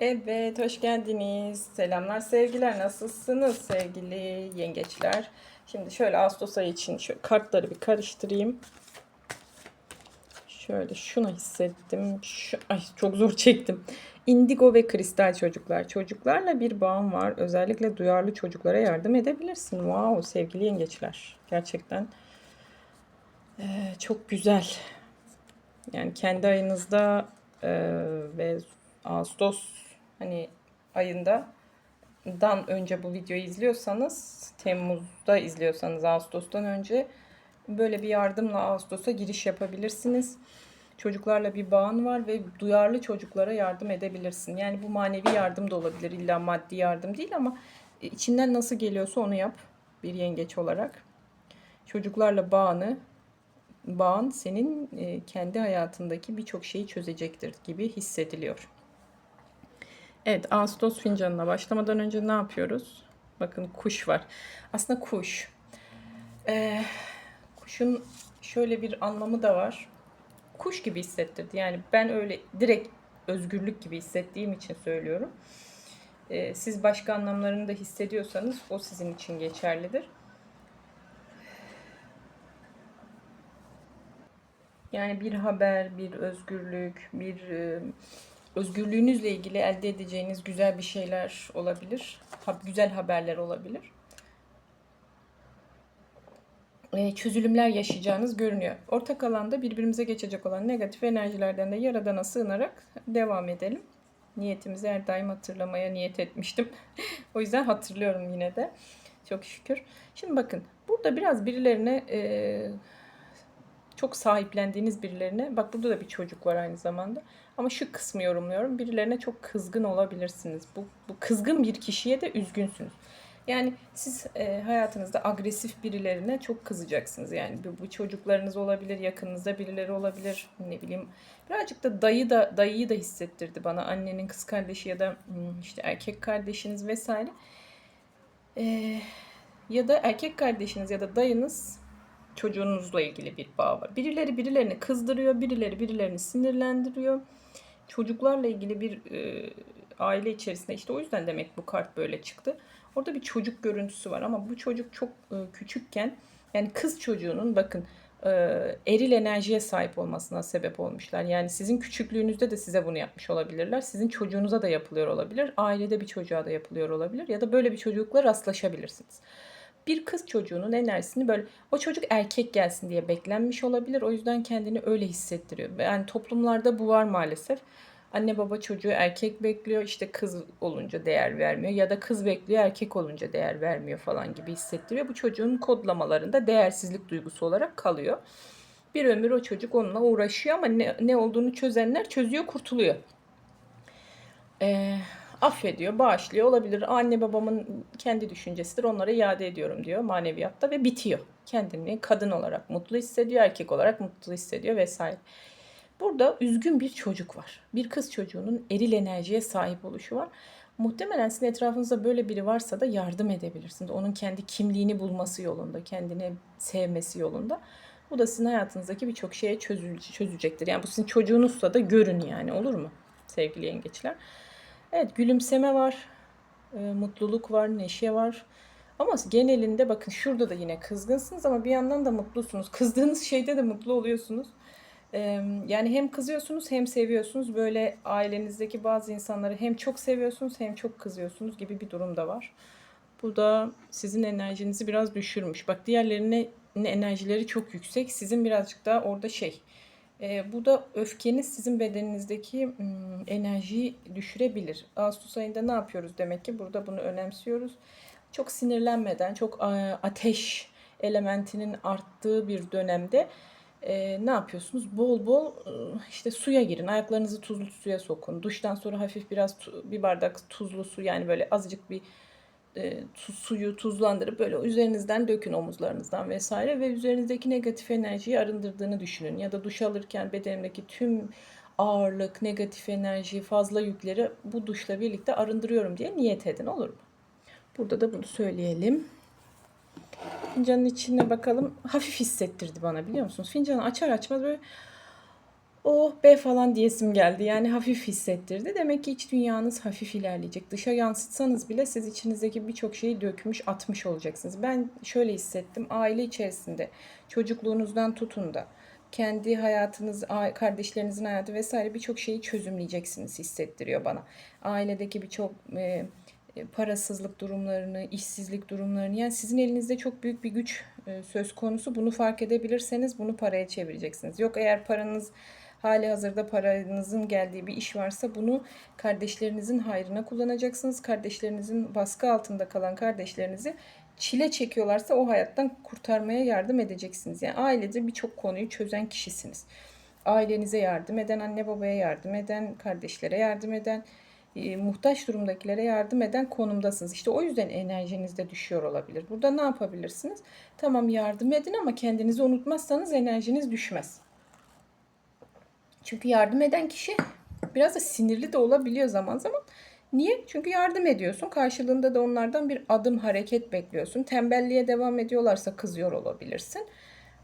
Evet, hoş geldiniz. Selamlar, sevgiler. Nasılsınız sevgili yengeçler? Şimdi şöyle Ağustos ayı için şöyle kartları bir karıştırayım. Şöyle şunu hissettim. Şu, ay çok zor çektim. Indigo ve kristal çocuklar. Çocuklarla bir bağım var. Özellikle duyarlı çocuklara yardım edebilirsin. Wow sevgili yengeçler. Gerçekten eee, çok güzel. Yani kendi ayınızda eee, ve Ağustos hani ayında dan önce bu videoyu izliyorsanız Temmuz'da izliyorsanız Ağustos'tan önce böyle bir yardımla Ağustos'a giriş yapabilirsiniz. Çocuklarla bir bağın var ve duyarlı çocuklara yardım edebilirsin. Yani bu manevi yardım da olabilir. İlla maddi yardım değil ama içinden nasıl geliyorsa onu yap bir yengeç olarak. Çocuklarla bağını bağın senin e, kendi hayatındaki birçok şeyi çözecektir gibi hissediliyor. Evet, Ağustos fincanına başlamadan önce ne yapıyoruz? Bakın kuş var. Aslında kuş. Ee, kuşun şöyle bir anlamı da var. Kuş gibi hissettirdi. Yani ben öyle direkt özgürlük gibi hissettiğim için söylüyorum. Ee, siz başka anlamlarını da hissediyorsanız o sizin için geçerlidir. Yani bir haber, bir özgürlük, bir e, özgürlüğünüzle ilgili elde edeceğiniz güzel bir şeyler olabilir. Güzel haberler olabilir. E, çözülümler yaşayacağınız görünüyor. Ortak alanda birbirimize geçecek olan negatif enerjilerden de Yaradan'a sığınarak devam edelim. Niyetimizi her daim hatırlamaya niyet etmiştim. o yüzden hatırlıyorum yine de. Çok şükür. Şimdi bakın burada biraz birilerine e, çok sahiplendiğiniz birilerine bak burada da bir çocuk var aynı zamanda ama şu kısmı yorumluyorum. Birilerine çok kızgın olabilirsiniz. Bu, bu kızgın bir kişiye de üzgünsünüz. Yani siz e, hayatınızda agresif birilerine çok kızacaksınız. Yani bu, bu çocuklarınız olabilir yakınınızda birileri olabilir. Ne bileyim birazcık da dayı da dayıyı da hissettirdi bana. Annenin kız kardeşi ya da hmm, işte erkek kardeşiniz vesaire. E, ya da erkek kardeşiniz ya da dayınız çocuğunuzla ilgili bir bağ var. Birileri birilerini kızdırıyor, birileri birilerini sinirlendiriyor. Çocuklarla ilgili bir e, aile içerisinde işte o yüzden demek bu kart böyle çıktı. Orada bir çocuk görüntüsü var ama bu çocuk çok e, küçükken yani kız çocuğunun bakın e, eril enerjiye sahip olmasına sebep olmuşlar. Yani sizin küçüklüğünüzde de size bunu yapmış olabilirler. Sizin çocuğunuza da yapılıyor olabilir. Ailede bir çocuğa da yapılıyor olabilir. Ya da böyle bir çocukla rastlaşabilirsiniz bir kız çocuğunun enerjisini böyle o çocuk erkek gelsin diye beklenmiş olabilir. O yüzden kendini öyle hissettiriyor. Yani toplumlarda bu var maalesef. Anne baba çocuğu erkek bekliyor işte kız olunca değer vermiyor ya da kız bekliyor erkek olunca değer vermiyor falan gibi hissettiriyor. Bu çocuğun kodlamalarında değersizlik duygusu olarak kalıyor. Bir ömür o çocuk onunla uğraşıyor ama ne, ne olduğunu çözenler çözüyor kurtuluyor. Ee, affediyor, bağışlıyor olabilir. Anne babamın kendi düşüncesidir. Onlara iade ediyorum diyor maneviyatta ve bitiyor. Kendini kadın olarak mutlu hissediyor, erkek olarak mutlu hissediyor vesaire. Burada üzgün bir çocuk var. Bir kız çocuğunun eril enerjiye sahip oluşu var. Muhtemelen sizin etrafınızda böyle biri varsa da yardım edebilirsiniz. Onun kendi kimliğini bulması yolunda, kendini sevmesi yolunda. Bu da sizin hayatınızdaki birçok şeye çözülecektir. Yani bu sizin çocuğunuzsa da görün yani olur mu sevgili yengeçler? Evet gülümseme var, e, mutluluk var, neşe var. Ama genelinde bakın şurada da yine kızgınsınız ama bir yandan da mutlusunuz. Kızdığınız şeyde de mutlu oluyorsunuz. E, yani hem kızıyorsunuz hem seviyorsunuz. Böyle ailenizdeki bazı insanları hem çok seviyorsunuz hem çok kızıyorsunuz gibi bir durum da var. Bu da sizin enerjinizi biraz düşürmüş. Bak diğerlerine enerjileri çok yüksek. Sizin birazcık daha orada şey e, bu da öfkeniz sizin bedeninizdeki m, enerjiyi düşürebilir. Ağustos ayında ne yapıyoruz demek ki? Burada bunu önemsiyoruz. Çok sinirlenmeden, çok a, ateş elementinin arttığı bir dönemde e, ne yapıyorsunuz? Bol bol e, işte suya girin. Ayaklarınızı tuzlu suya sokun. Duştan sonra hafif biraz tu, bir bardak tuzlu su yani böyle azıcık bir e, tuz, suyu tuzlandırıp böyle üzerinizden dökün omuzlarınızdan vesaire ve üzerinizdeki negatif enerjiyi arındırdığını düşünün. Ya da duş alırken bedenimdeki tüm ağırlık, negatif enerji, fazla yükleri bu duşla birlikte arındırıyorum diye niyet edin olur mu? Burada da bunu söyleyelim. Fincanın içine bakalım. Hafif hissettirdi bana biliyor musunuz? Fincanı açar açmaz böyle oh be falan diyesim geldi. Yani hafif hissettirdi. Demek ki iç dünyanız hafif ilerleyecek. Dışa yansıtsanız bile siz içinizdeki birçok şeyi dökmüş, atmış olacaksınız. Ben şöyle hissettim. Aile içerisinde çocukluğunuzdan tutun da kendi hayatınız, kardeşlerinizin hayatı vesaire birçok şeyi çözümleyeceksiniz hissettiriyor bana. Ailedeki birçok e, e, parasızlık durumlarını, işsizlik durumlarını yani sizin elinizde çok büyük bir güç e, söz konusu. Bunu fark edebilirseniz bunu paraya çevireceksiniz. Yok eğer paranız hali hazırda paranızın geldiği bir iş varsa bunu kardeşlerinizin hayrına kullanacaksınız. Kardeşlerinizin baskı altında kalan kardeşlerinizi çile çekiyorlarsa o hayattan kurtarmaya yardım edeceksiniz. Yani ailede birçok konuyu çözen kişisiniz. Ailenize yardım eden, anne babaya yardım eden, kardeşlere yardım eden, e, muhtaç durumdakilere yardım eden konumdasınız. İşte o yüzden enerjiniz de düşüyor olabilir. Burada ne yapabilirsiniz? Tamam yardım edin ama kendinizi unutmazsanız enerjiniz düşmez. Çünkü yardım eden kişi biraz da sinirli de olabiliyor zaman zaman. Niye? Çünkü yardım ediyorsun. Karşılığında da onlardan bir adım hareket bekliyorsun. Tembelliğe devam ediyorlarsa kızıyor olabilirsin.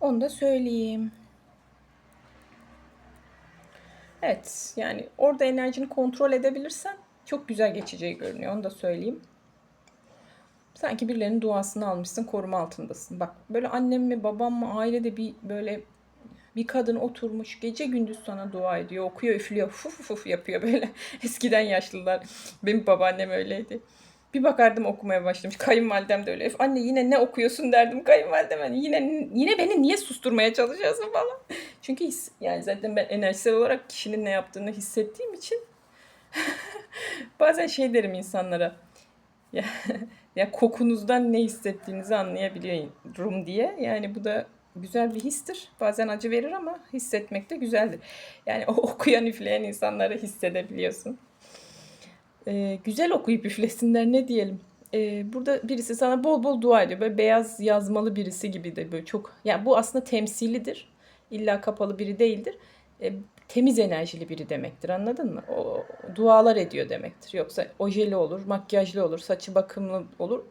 Onu da söyleyeyim. Evet yani orada enerjini kontrol edebilirsen çok güzel geçeceği görünüyor. Onu da söyleyeyim. Sanki birilerinin duasını almışsın, koruma altındasın. Bak böyle annem mi babam mı ailede bir böyle bir kadın oturmuş gece gündüz sana dua ediyor, okuyor, üflüyor, fuf fuf yapıyor böyle. Eskiden yaşlılar. Benim babaannem öyleydi. Bir bakardım okumaya başlamış. Kayınvalidem de öyle. Anne yine ne okuyorsun derdim kayınvalideme. Yine yine beni niye susturmaya çalışıyorsun falan. Çünkü his, yani zaten ben enerjisel olarak kişinin ne yaptığını hissettiğim için bazen şey derim insanlara. Ya, ya kokunuzdan ne hissettiğinizi anlayabiliyorum diye. Yani bu da güzel bir histir. Bazen acı verir ama hissetmek de güzeldir. Yani o okuyan üfleyen insanları hissedebiliyorsun. Ee, güzel okuyup üflesinler ne diyelim. Ee, burada birisi sana bol bol dua ediyor. Böyle beyaz yazmalı birisi gibi de böyle çok. Yani bu aslında temsilidir. İlla kapalı biri değildir. Ee, temiz enerjili biri demektir anladın mı? O dualar ediyor demektir. Yoksa ojeli olur, makyajlı olur, saçı bakımlı olur.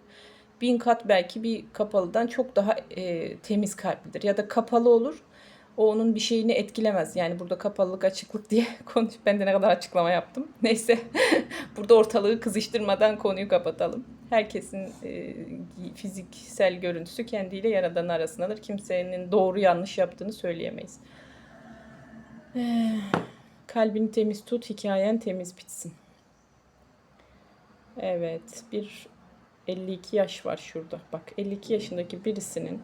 Bin kat belki bir kapalıdan çok daha e, temiz kalplidir. Ya da kapalı olur. O onun bir şeyini etkilemez. Yani burada kapalılık, açıklık diye konuş. Ben de ne kadar açıklama yaptım. Neyse. burada ortalığı kızıştırmadan konuyu kapatalım. Herkesin e, fiziksel görüntüsü kendiyle yaradan arasındadır. Kimsenin doğru yanlış yaptığını söyleyemeyiz. Ee, kalbini temiz tut, hikayen temiz bitsin. Evet, bir 52 yaş var şurada. Bak 52 yaşındaki birisinin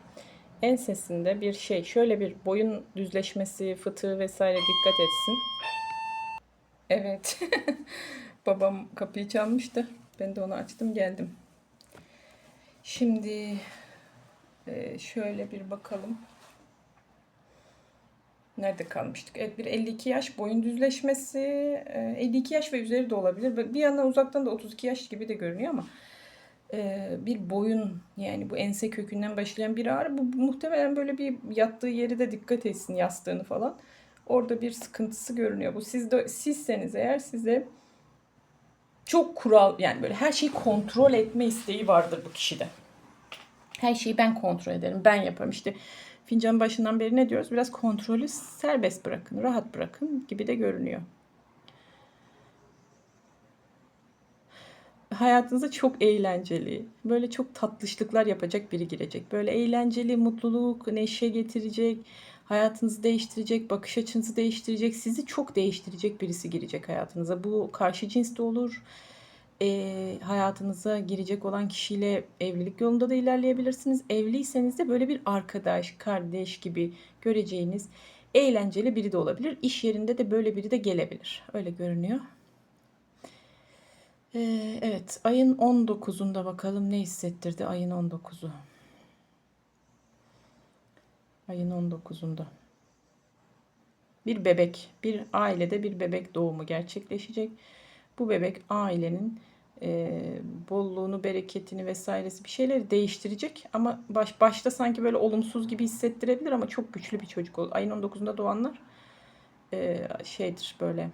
ensesinde bir şey, şöyle bir boyun düzleşmesi, fıtığı vesaire dikkat etsin. Evet. Babam kapıyı çalmıştı. Ben de onu açtım geldim. Şimdi e, şöyle bir bakalım. Nerede kalmıştık? Evet bir 52 yaş boyun düzleşmesi. e, 52 yaş ve üzeri de olabilir. Bir yandan uzaktan da 32 yaş gibi de görünüyor ama bir boyun yani bu ense kökünden başlayan bir ağrı. Bu muhtemelen böyle bir yattığı yeri de dikkat etsin yastığını falan. Orada bir sıkıntısı görünüyor. Bu siz de, sizseniz eğer size çok kural yani böyle her şeyi kontrol etme isteği vardır bu kişide. Her şeyi ben kontrol ederim, ben yaparım. İşte fincan başından beri ne diyoruz? Biraz kontrolü serbest bırakın, rahat bırakın gibi de görünüyor. Hayatınıza çok eğlenceli, böyle çok tatlışlıklar yapacak biri girecek. Böyle eğlenceli, mutluluk, neşe getirecek, hayatınızı değiştirecek, bakış açınızı değiştirecek, sizi çok değiştirecek birisi girecek hayatınıza. Bu karşı cins de olur. E, hayatınıza girecek olan kişiyle evlilik yolunda da ilerleyebilirsiniz. Evliyseniz de böyle bir arkadaş, kardeş gibi göreceğiniz eğlenceli biri de olabilir. İş yerinde de böyle biri de gelebilir. Öyle görünüyor. Ee, evet, ayın 19'unda bakalım ne hissettirdi ayın 19'u. Ayın 19'unda. Bir bebek, bir ailede bir bebek doğumu gerçekleşecek. Bu bebek ailenin e, bolluğunu, bereketini vesairesi bir şeyleri değiştirecek. Ama baş, başta sanki böyle olumsuz gibi hissettirebilir ama çok güçlü bir çocuk olur. Ayın 19'unda doğanlar e, şeydir böyle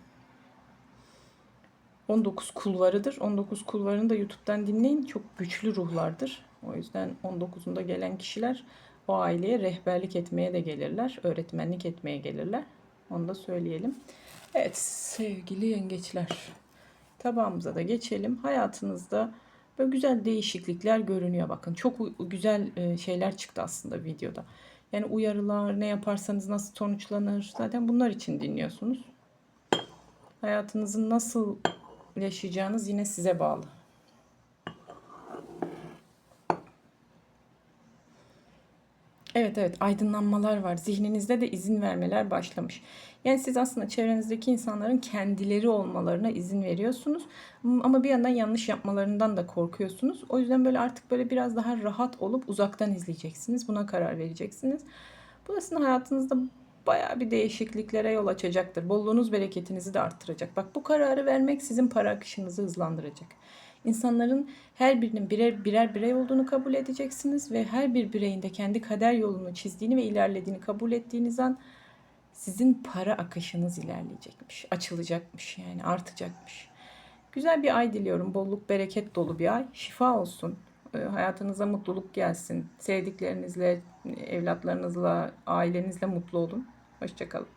19 kulvarıdır. 19 kulvarını da YouTube'dan dinleyin. Çok güçlü ruhlardır. O yüzden 19'unda gelen kişiler o aileye rehberlik etmeye de gelirler. Öğretmenlik etmeye gelirler. Onu da söyleyelim. Evet sevgili yengeçler. Tabağımıza da geçelim. Hayatınızda böyle güzel değişiklikler görünüyor bakın. Çok güzel e, şeyler çıktı aslında videoda. Yani uyarılar, ne yaparsanız nasıl sonuçlanır. Zaten bunlar için dinliyorsunuz. Hayatınızın nasıl yaşayacağınız yine size bağlı. Evet evet aydınlanmalar var. Zihninizde de izin vermeler başlamış. Yani siz aslında çevrenizdeki insanların kendileri olmalarına izin veriyorsunuz. Ama bir yandan yanlış yapmalarından da korkuyorsunuz. O yüzden böyle artık böyle biraz daha rahat olup uzaktan izleyeceksiniz. Buna karar vereceksiniz. Bu aslında hayatınızda bayağı bir değişikliklere yol açacaktır. Bolluğunuz, bereketinizi de arttıracak. Bak bu kararı vermek sizin para akışınızı hızlandıracak. İnsanların her birinin birer birer birey olduğunu kabul edeceksiniz ve her bir bireyin de kendi kader yolunu çizdiğini ve ilerlediğini kabul ettiğiniz an sizin para akışınız ilerleyecekmiş, açılacakmış yani artacakmış. Güzel bir ay diliyorum. Bolluk, bereket dolu bir ay. Şifa olsun. Ee, Hayatınıza mutluluk gelsin. Sevdiklerinizle, evlatlarınızla, ailenizle mutlu olun. Hoşçakalın.